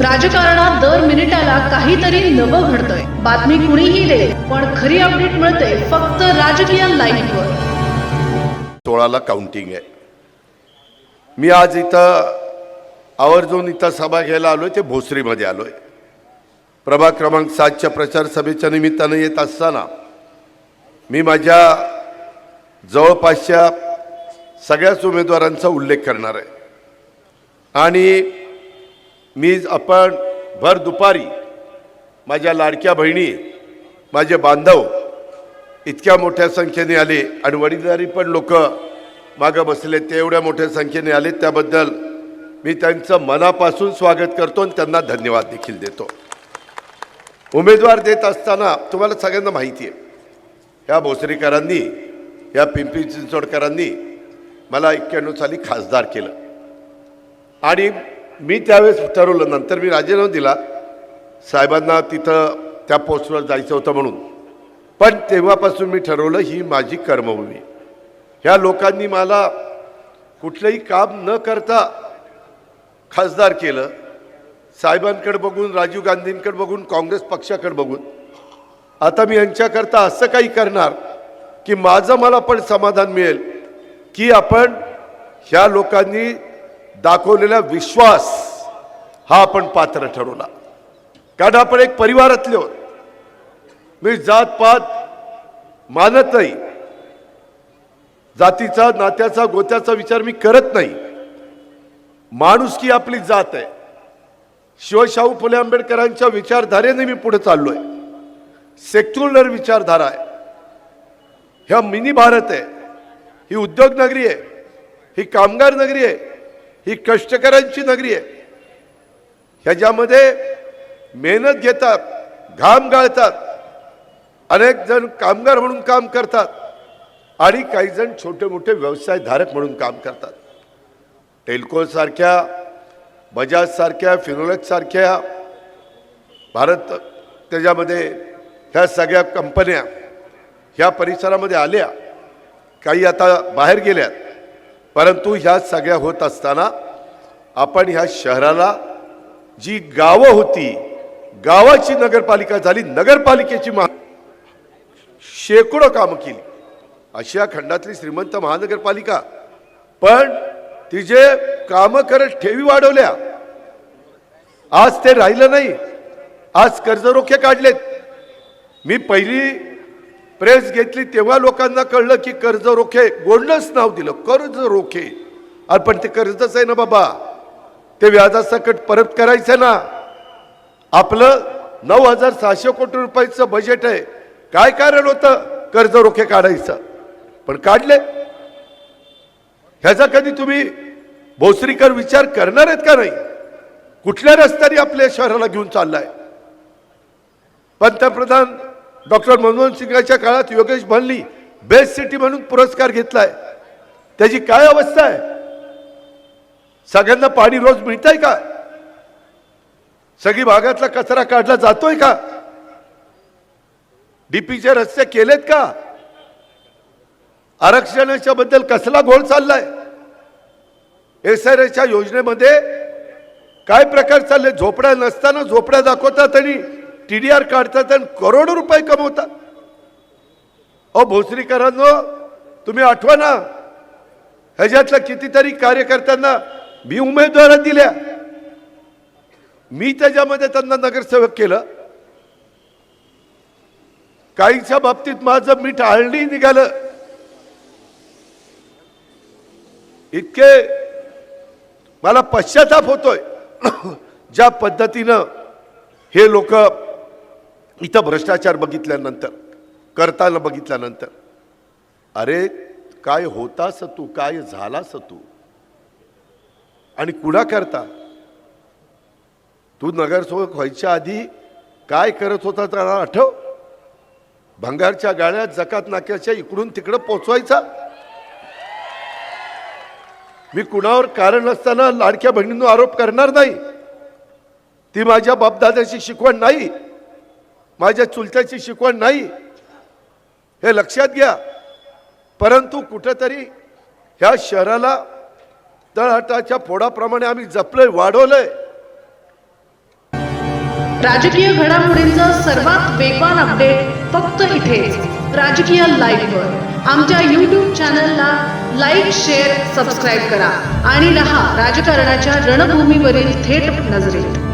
राजकारणात दर मिनिटाला काहीतरी नवं घडतंय. बातमी कुणीही दे पण खरी अपडेट मिळते फक्त राजकीय लाईव्हवर सोळाला काउंटिंग आहे. मी आज इथं आवर्जून इथं सभा घ्यायला आलोय ते भोसरीमध्ये आलोय. प्रभाग क्रमांक सातच्या प्रचार सभेच्या निमित्तानं येत असताना मी माझ्या जवळपासच्या सगळ्याच उमेदवारांचा उल्लेख करणार आहे. आणि मी आपण भर दुपारी माझ्या लाडक्या बहिणी माझे बांधव इतक्या मोठ्या संख्येने आले. आणि वडीलधारी पण लोक मागं बसले. ते एवढ्या मोठ्या संख्येने आले. त्याबद्दल मी त्यांचं मनापासून स्वागत करतो आणि त्यांना धन्यवाद देखील देतो. उमेदवार देत असताना तुम्हाला सगळ्यांना माहिती आहे. ह्या भोसरीकरांनी या पिंपरी चिंचवडकरांनी मला एक्क्याण्णव साली खासदार केलं. आणि मी त्यावेळेस ठरवलं नंतर मी राजीनामा दिला साहेबांना तिथं त्या पोस्टवर जायचं होतं म्हणून. पण तेव्हापासून मी ठरवलं ही माझी कर्मभूमी. ह्या लोकांनी मला कुठलंही काम न करता खासदार केलं. साहेबांकडे बघून राजीव गांधींकडे बघून काँग्रेस पक्षाकडे बघून. आता मी यांच्याकरता असं काही करणार की माझं मला पण समाधान मिळेल की आपण ह्या लोकांनी दाखवलेला विश्वास हा आपण पात्र ठरवला. कारण आपण एक परिवारातले होत मी जात पात मानत नाही. जातीचा नात्याचा गोत्याचा विचार मी करत नाही. माणूस की आपली जात आहे. शिवशाहू फुले आंबेडकरांच्या विचारधारेने मी पुढे चाललोय. सेक्युलर विचारधारा आहे. ह्या मिनी भारत आहे. ही उद्योग नगरी आहे. ही कामगार नगरी आहे. ही कष्टकऱ्यांची नगरी आहे. ह्याच्यामध्ये मेहनत घेतात घाम गाळतात अनेक जण कामगार म्हणून काम करतात आणि काही जण छोटे मोठे व्यवसायधारक म्हणून काम करतात. टेल्कोसारख्या बजाजसारख्या फिनोलेक्ससारख्या भारत त्याच्यामध्ये ह्या सगळ्या कंपन्या ह्या परिसरामध्ये आल्या. काही आता बाहेर गेल्यात. परंतु ह्या सगळ्या होत असताना आपण ह्या शहराला जी गावं होती गावाची नगरपालिका झाली नगरपालिकेची मा शेकडो कामं केली. आशिया खंडातली श्रीमंत महानगरपालिका. पण तिचे कामं करत ठेवी वाढवल्या आज ते राहिलं नाही. आज कर्जरोखे काढलेत. मी पहिली प्रेस घेतली तेव्हा लोकांना कळलं की कर्ज रोखे गोंडच नाव दिलं कर्ज रोखे. अरे पण ते कर्जच आहे ना बाबा. ते व्याजासकट परत करायचं ना. आपलं नऊ हजार सहाशे कोटी रुपयाचं बजेट आहे. काय कारण होतं? कर्ज रोखे काढायचं. पण काढले. ह्याचा कधी तुम्ही भोसरीकर विचार करणार आहेत का नाही? कुठल्या रस्त्याने आपल्या शहराला घेऊन चाललाय? पंतप्रधान डॉक्टर मनमोहन सिंगाच्या काळात योगेश भनली बेस्ट सिटी म्हणून पुरस्कार घेतलाय. त्याची काय अवस्था आहे? सगळ्यांना पाणी रोज मिळत आहे का? सगळी भागातला कचरा काढला जातोय का? डीपीचे रस्ते केलेत का? आरक्षणाच्या बद्दल कसला घोळ चाललाय? एस आर एच्या योजनेमध्ये काय प्रकार चालले? झोपड्या नसताना झोपड्या दाखवतात आणि टी डी आर काढतात आणि करोडो रुपये कमवतात अहो भोसरीकरांनो तुम्ही आठवा ना ह्याच्यातल्या कितीतरी कार्यकर्त्यांना मी उमेदवार दिल्या. मी त्याच्यामध्ये त्यांना नगरसेवक केलं. काहीच्या बाबतीत माझं मीठ आळणी निघालं. इतके मला पश्चाताप होतोय. ज्या पद्धतीनं हे लोक इथं भ्रष्टाचार बघितल्यानंतर करताना बघितल्यानंतर अरे काय होतास तू? काय झालास तू? आणि कुणा करता? तू नगरसेवक व्हायच्या आधी काय करत होता त्याला आठव? भंगारच्या गाड्या जकात नाक्याच्या इकडून तिकडं पोचवायचा? मी कुणावर कारण असताना लाडक्या बहिणींनो आरोप करणार नाही. ती माझ्या बापदादाची शिकवण नाही. माझ्या चुलत्याची शिकवण नाही. हे लक्षात घ्या. परंतु कुठंतरी ह्या शहराला तळहटाच्या फोडाप्रमाणे आम्ही जपलंय वाढवलंय. राजकीय घडामोडींचं सर्वात वेगवान अपडेट फक्त इथेच राजकीय लाईव्हवर आमच्या यूट्यूब चॅनलला लाईक शेअर सबस्क्राईब करा. आणि रहा राजकारणाच्या रणभूमीवरील थेट नजरेत.